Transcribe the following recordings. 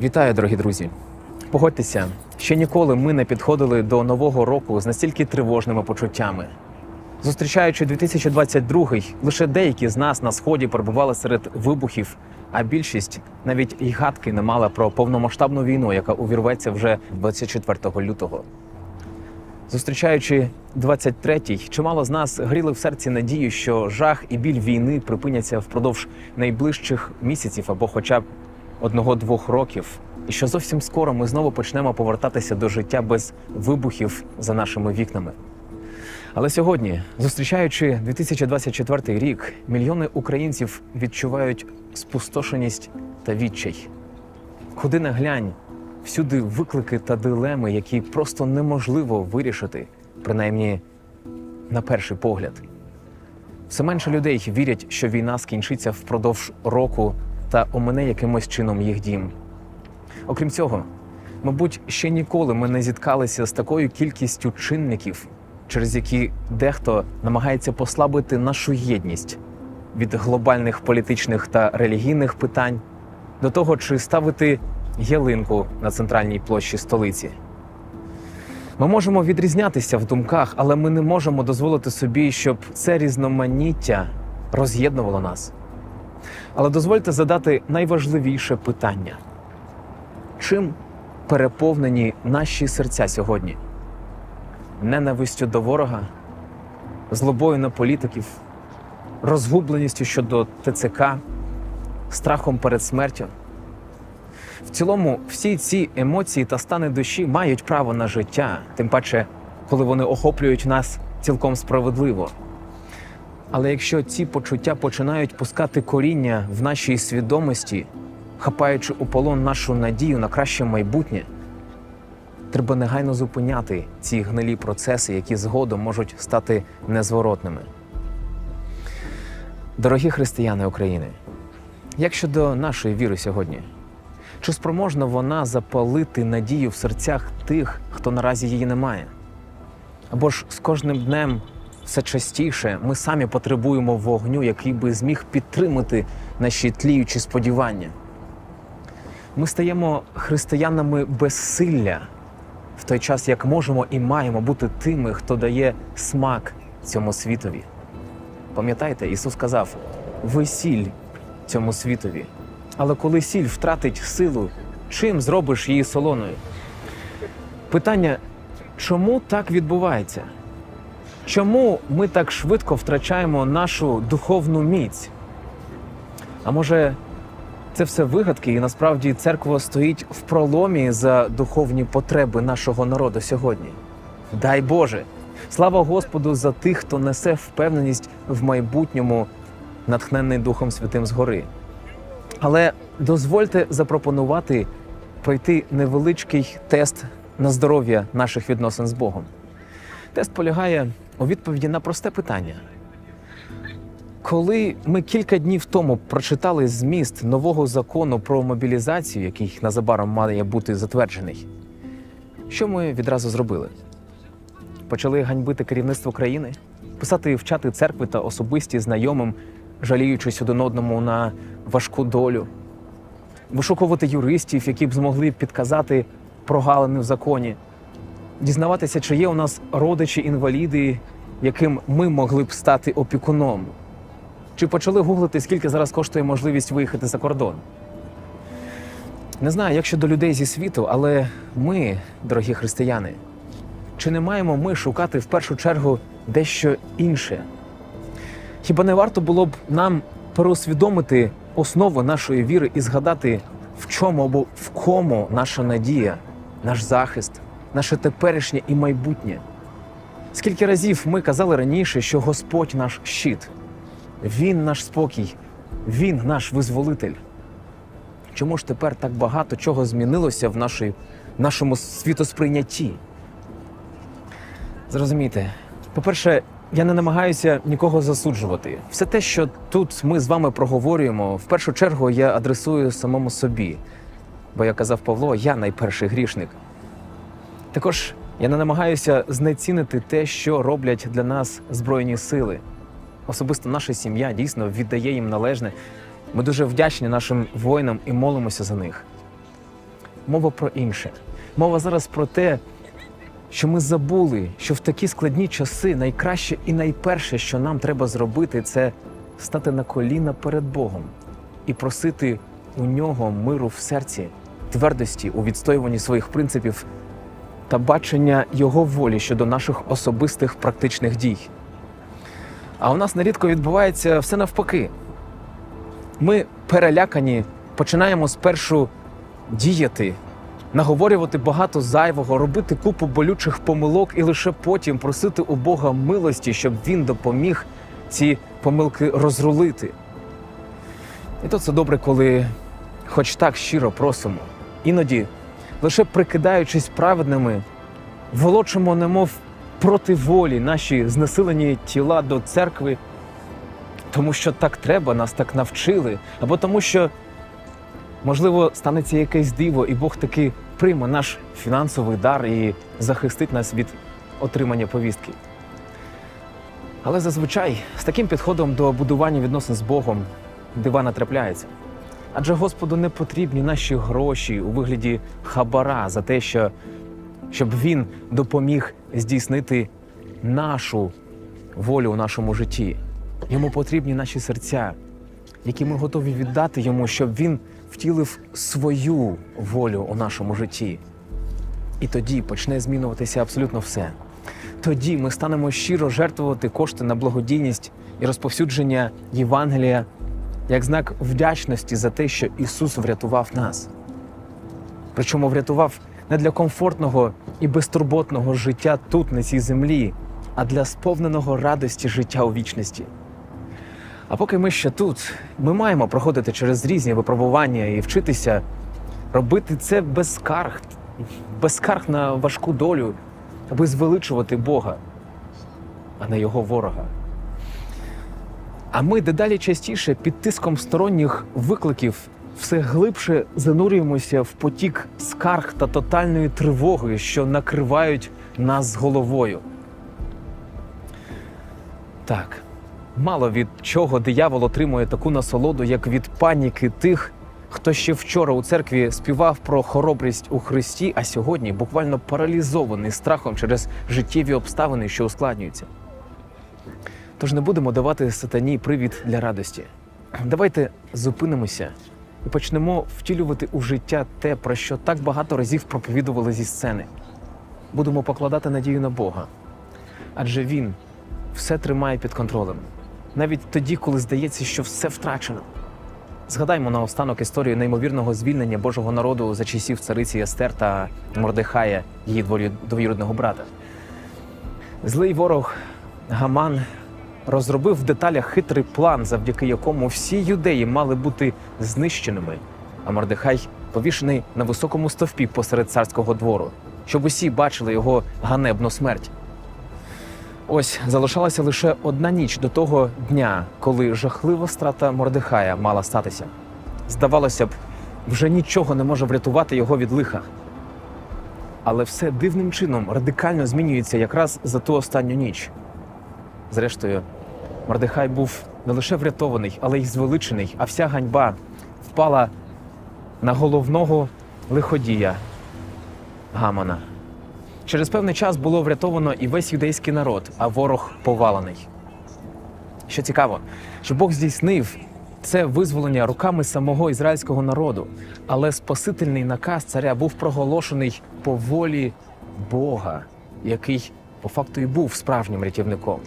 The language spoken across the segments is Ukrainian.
Вітаю, дорогі друзі! Погодьтеся, ще ніколи ми не підходили до нового року з настільки тривожними почуттями. Зустрічаючи 2022, лише деякі з нас на сході перебували серед вибухів, а більшість навіть й гадки не мала про повномасштабну війну, яка увірветься вже 24 лютого. Зустрічаючи 23-й, чимало з нас гріли в серці надію, що жах і біль війни припиняться впродовж найближчих місяців або хоча б одного-двох років, і що зовсім скоро ми знову почнемо повертатися до життя без вибухів за нашими вікнами. Але сьогодні, зустрічаючи 2024 рік, мільйони українців відчувають спустошеність та відчай. Куди не глянь, всюди виклики та дилеми, які просто неможливо вирішити, принаймні на перший погляд. Все менше людей вірять, що війна скінчиться впродовж року та омине якимось чином їх дім. Окрім цього, мабуть, ще ніколи ми не зіткалися з такою кількістю чинників, через які дехто намагається послабити нашу єдність від глобальних політичних та релігійних питань до того, чи ставити ялинку на центральній площі столиці. Ми можемо відрізнятися в думках, але ми не можемо дозволити собі, щоб це різноманіття роз'єднувало нас. Але дозвольте задати найважливіше питання: чим переповнені наші серця сьогодні? Ненавистю до ворога, злобою на політиків, розгубленістю щодо ТЦК, страхом перед смертю. В цілому, всі ці емоції та стани душі мають право на життя, тим паче, коли вони охоплюють нас цілком справедливо. Але якщо ці почуття починають пускати коріння в нашій свідомості, хапаючи у полон нашу надію на краще майбутнє, треба негайно зупиняти ці гнилі процеси, які згодом можуть стати незворотними. Дорогі християни України, як щодо нашої віри сьогодні? Чи спроможна вона запалити надію в серцях тих, хто наразі її не має? Або ж з кожним днем все частіше ми самі потребуємо вогню, який би зміг підтримати наші тліючі сподівання. Ми стаємо християнами безсилля в той час, як можемо і маємо бути тими, хто дає смак цьому світові. Пам'ятаєте, Ісус сказав: ви сіль цьому світові. Але коли сіль втратить силу, чим зробиш її солоною? Питання, чому так відбувається? Чому ми так швидко втрачаємо нашу духовну міць? А може, це все вигадки, і насправді церква стоїть в проломі за духовні потреби нашого народу сьогодні? Дай Боже! Слава Господу за тих, хто несе впевненість в майбутньому, натхненний Духом Святим згори. Але дозвольте запропонувати пройти невеличкий тест на здоров'я наших відносин з Богом. Тест полягає у відповіді на просте питання. Коли ми кілька днів тому прочитали зміст нового закону про мобілізацію, який незабаром має бути затверджений, що ми відразу зробили? Почали ганьбити керівництво країни, писати в чати церкви та особисті знайомим, жаліючись один одному на важку долю, вишукувати юристів, які б змогли підказати прогалини в законі, дізнаватися, чи є у нас родичі-інваліди, яким ми могли б стати опікуном. Чи почали гуглити, скільки зараз коштує можливість виїхати за кордон? Не знаю, як щодо людей зі світу, але ми, дорогі християни, чи не маємо ми шукати в першу чергу дещо інше? Хіба не варто було б нам переусвідомити основу нашої віри і згадати, в чому або в кому наша надія, наш захист, наше теперішнє і майбутнє? Скільки разів ми казали раніше, що Господь наш щит, Він наш спокій, Він наш визволитель. Чому ж тепер так багато чого змінилося в нашій, нашому світосприйнятті? Зрозумійте, по-перше, я не намагаюся нікого засуджувати. Все те, що тут ми з вами проговорюємо, в першу чергу я адресую самому собі. Бо як казав Павло, я найперший грішник. Також я не намагаюся знецінити те, що роблять для нас Збройні сили. Особисто наша сім'я дійсно віддає їм належне. Ми дуже вдячні нашим воїнам і молимося за них. мова про інше. Мова зараз про те, що ми забули, що в такі складні часи найкраще і найперше, що нам треба зробити, це стати на коліна перед Богом і просити у нього миру в серці, твердості у відстоюванні своїх принципів та бачення його волі щодо наших особистих практичних дій. А у нас нерідко відбувається все навпаки. Ми перелякані, починаємо спершу діяти, наговорювати багато зайвого, робити купу болючих помилок і лише потім просити у Бога милості, щоб він допоміг ці помилки розрулити. І то це добре, коли хоч так щиро просимо. Іноді, лише прикидаючись праведними, волочимо, немов проти волі наші знесилені тіла до церкви, тому що так треба, нас так навчили, або тому, що, можливо, станеться якесь диво, і Бог таки прийме наш фінансовий дар і захистить нас від отримання повістки. Але зазвичай з таким підходом до будування відносин з Богом дива не трапляється. Адже Господу не потрібні наші гроші у вигляді хабара за те, що, щоб він допоміг здійснити нашу волю у нашому житті. Йому потрібні наші серця, які ми готові віддати йому, щоб він втілив свою волю у нашому житті. І тоді почне змінюватися абсолютно все. Тоді ми станемо щиро жертвувати кошти на благодійність і розповсюдження Євангелія як знак вдячності за те, що Ісус врятував нас. Причому врятував не для комфортного і безтурботного життя тут, на цій землі, а для сповненого радості життя у вічності. А поки ми ще тут, ми маємо проходити через різні випробування і вчитися робити це без скарг, без скарг на важку долю, аби звеличувати Бога, а не його ворога. А ми дедалі частіше під тиском сторонніх викликів все глибше занурюємося в потік скарг та тотальної тривоги, що накривають нас головою. Так, мало від чого диявол отримує таку насолоду, як від паніки тих, хто ще вчора у церкві співав про хоробрість у Христі, а сьогодні буквально паралізований страхом через життєві обставини, що ускладнюються. Тож не будемо давати сатані привід для радості. Давайте зупинимося і почнемо втілювати у життя те, про що так багато разів проповідували зі сцени. Будемо покладати надію на Бога, адже Він все тримає під контролем, навіть тоді, коли здається, що все втрачено. Згадаймо наостанок історію неймовірного звільнення Божого народу за часів цариці Естер та Мордехая, її двоюрідного брата. Злий ворог Гаман розробив в деталях хитрий план, завдяки якому всі юдеї мали бути знищеними, а Мордехай повішений на високому стовпі посеред царського двору, щоб усі бачили його ганебну смерть. Ось залишалася лише одна ніч до того дня, коли жахлива страта Мордехая мала статися. Здавалося б, вже нічого не може врятувати його від лиха. Але все дивним чином радикально змінюється якраз за ту останню ніч. Зрештою, Мордехай був не лише врятований, але й звеличений, а вся ганьба впала на головного лиходія Гамана. Через певний час було врятовано і весь юдейський народ, а ворог повалений. Що цікаво, що Бог здійснив це визволення руками самого ізраїльського народу, але спасительний наказ царя був проголошений по волі Бога, який по факту і був справжнім рятівником.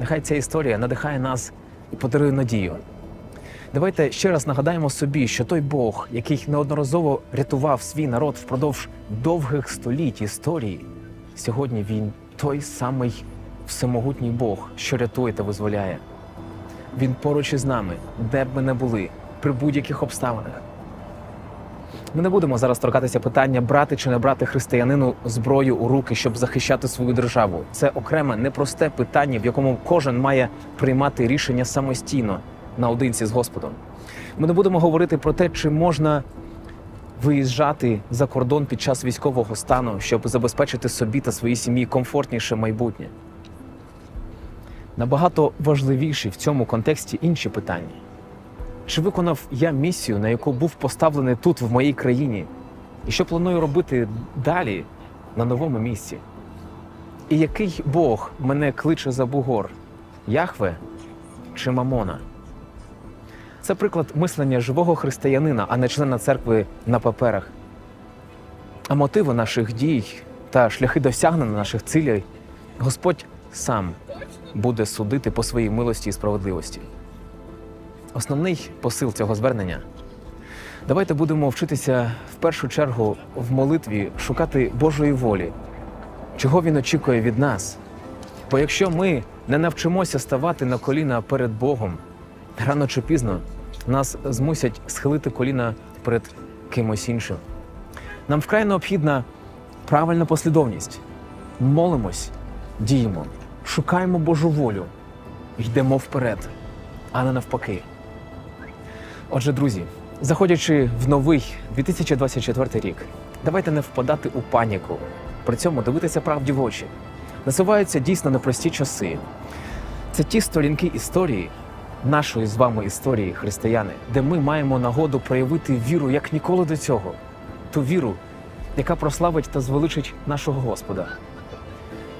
Нехай ця історія надихає нас і подарує надію. Давайте ще раз нагадаємо собі, що той Бог, який неодноразово рятував свій народ впродовж довгих століть історії, сьогодні він той самий всемогутній Бог, що рятує та визволяє. Він поруч із нами, де б ми не були, при будь-яких обставинах. Ми не будемо зараз торкатися питання, брати чи не брати християнину зброю у руки, щоб захищати свою державу. Це окреме непросте питання, в якому кожен має приймати рішення самостійно наодинці з Господом. Ми не будемо говорити про те, чи можна виїжджати за кордон під час військового стану, щоб забезпечити собі та своїй сім'ї комфортніше майбутнє. Набагато важливіші в цьому контексті інші питання. Чи виконав я місію, на яку був поставлений тут, в моїй країні? І що планую робити далі на новому місці? І який Бог мене кличе за бугор? Яхве чи Мамона? Це приклад мислення живого християнина, а не члена церкви на паперах. А мотиви наших дій та шляхи досягнення наших цілей Господь сам буде судити по своїй милості і справедливості. Основний посил цього звернення давайте будемо вчитися в першу чергу в молитві шукати Божої волі, чого він очікує від нас. Бо якщо ми не навчимося ставати на коліна перед Богом, рано чи пізно нас змусять схилити коліна перед кимось іншим. Нам вкрай необхідна правильна послідовність. Молимось, діємо, шукаємо Божу волю, йдемо вперед, а не навпаки. Отже, друзі, заходячи в новий 2024 рік, давайте не впадати у паніку, при цьому дивитися правді в очі. Насуваються дійсно непрості часи. Це ті сторінки історії, нашої з вами історії, християни, де ми маємо нагоду проявити віру як ніколи до цього, ту віру, яка прославить та звеличить нашого Господа.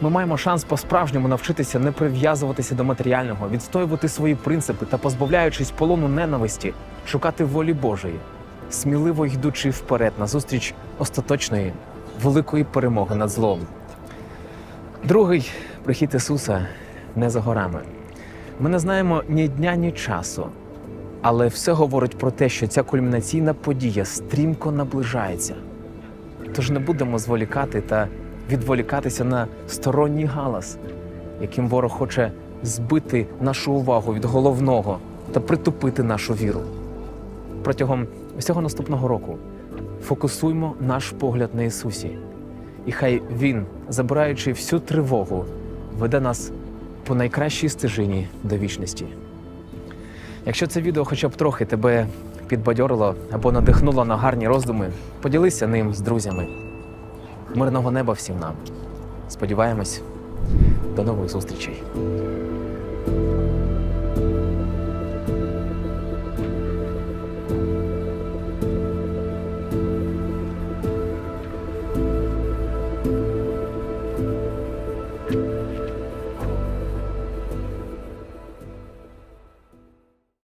Ми маємо шанс по-справжньому навчитися не прив'язуватися до матеріального, відстоювати свої принципи та, позбавляючись полону ненависті, шукати волі Божої, сміливо йдучи вперед назустріч остаточної великої перемоги над злом. Другий прихід Ісуса не за горами. Ми не знаємо ні дня, ні часу, але все говорить про те, що ця кульмінаційна подія стрімко наближається. Тож не будемо зволікати та відволікатися на сторонній галас, яким ворог хоче збити нашу увагу від головного та притупити нашу віру. Протягом всього наступного року фокусуймо наш погляд на Ісусі, і хай Він, забираючи всю тривогу, веде нас по найкращій стежині до вічності. Якщо це відео хоча б трохи тебе підбадьорило або надихнуло на гарні роздуми, поділися ним з друзями. Мирного неба всім нам. Сподіваємось, до нових зустрічей.